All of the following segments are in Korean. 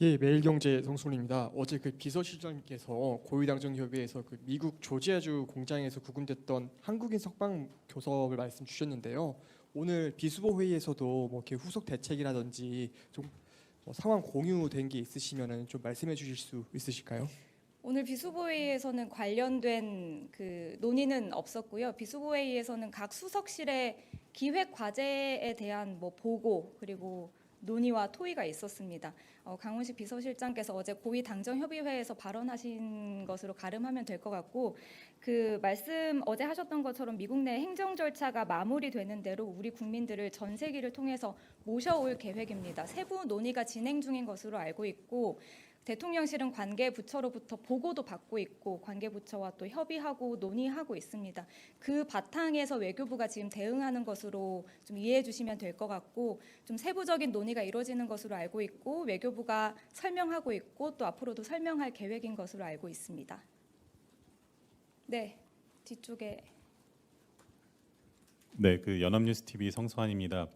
예, 매일경제 성순입니다. 어제 그 비서실장님께서 고위당정협의회에서 그 미국 조지아주 공장에서 구금됐던 한국인 석방 교섭을 말씀 주셨는데요. 오늘 비수보 회의에서도 뭐 이렇게 후속 대책이라든지 좀 뭐 상황 공유된 게 있으시면은 좀 말씀해 주실 수 있으실까요? 오늘 비수보회의에서는 관련된 그 논의는 없었고요. 비수보회의에서는 각 수석실의 기획 과제에 대한 뭐 보고 그리고 논의와 토의가 있었습니다. 어, 강훈식 비서실장께서 어제 고위 당정 협의회에서 발언하신 것으로 가름하면 될 것 같고 그 말씀 어제 하셨던 것처럼 미국 내 행정 절차가 마무리되는 대로 우리 국민들을 전 세기를 통해서 모셔올 계획입니다. 세부 논의가 진행 중인 것으로 알고 있고 대통령실은 관계 부처로부터 보고도 받고 있고 관계 부처와 또 협의하고 논의하고 있습니다. 그 바탕에서 외교부가 지금 대응하는 것으로 좀 이해해 주시면 될 것 같고 좀 세부적인 논의가 이루어지는 것으로 알고 있고 외교부가 설명하고 있고 또 앞으로도 설명할 계획인 것으로 알고 있습니다. 네, 뒤쪽에 네, 그 연합뉴스 TV 성수환입니다.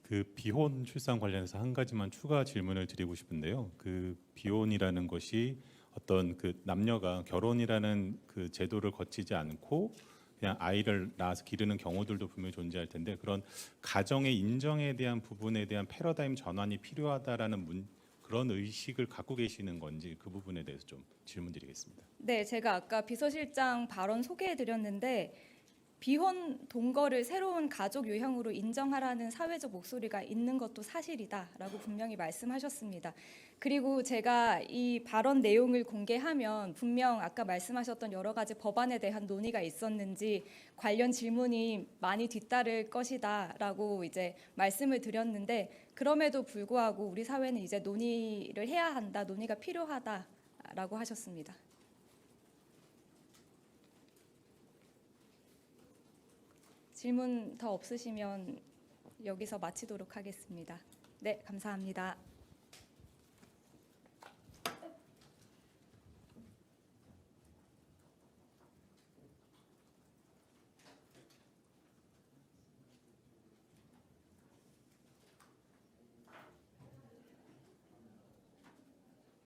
그 비혼 출산 관련해서 한 가지만 추가 질문을 드리고 싶은데요. 그 비혼이라는 것이 어떤 그 남녀가 결혼이라는 그 제도를 거치지 않고 그냥 아이를 낳아서 기르는 경우들도 분명히 존재할 텐데 그런 가정의 인정에 대한 부분에 대한 패러다임 전환이 필요하다라는 문, 그런 의식을 갖고 계시는 건지 그 부분에 대해서 좀 질문드리겠습니다. 네, 제가 아까 비서실장 발언 소개해 드렸는데 비혼 동거를 새로운 가족 유형으로 인정하라는 사회적 목소리가 있는 것도 사실이다라고 분명히 말씀하셨습니다. 그리고 제가 이 발언 내용을 공개하면 분명 아까 말씀하셨던 여러 가지 법안에 대한 논의가 있었는지 관련 질문이 많이 뒤따를 것이다라고 이제 말씀을 드렸는데 그럼에도 불구하고 우리 사회는 이제 논의를 해야 한다, 논의가 필요하다라고 하셨습니다. 질문 더 없으시면 여기서 마치도록 하겠습니다. 네, 감사합니다.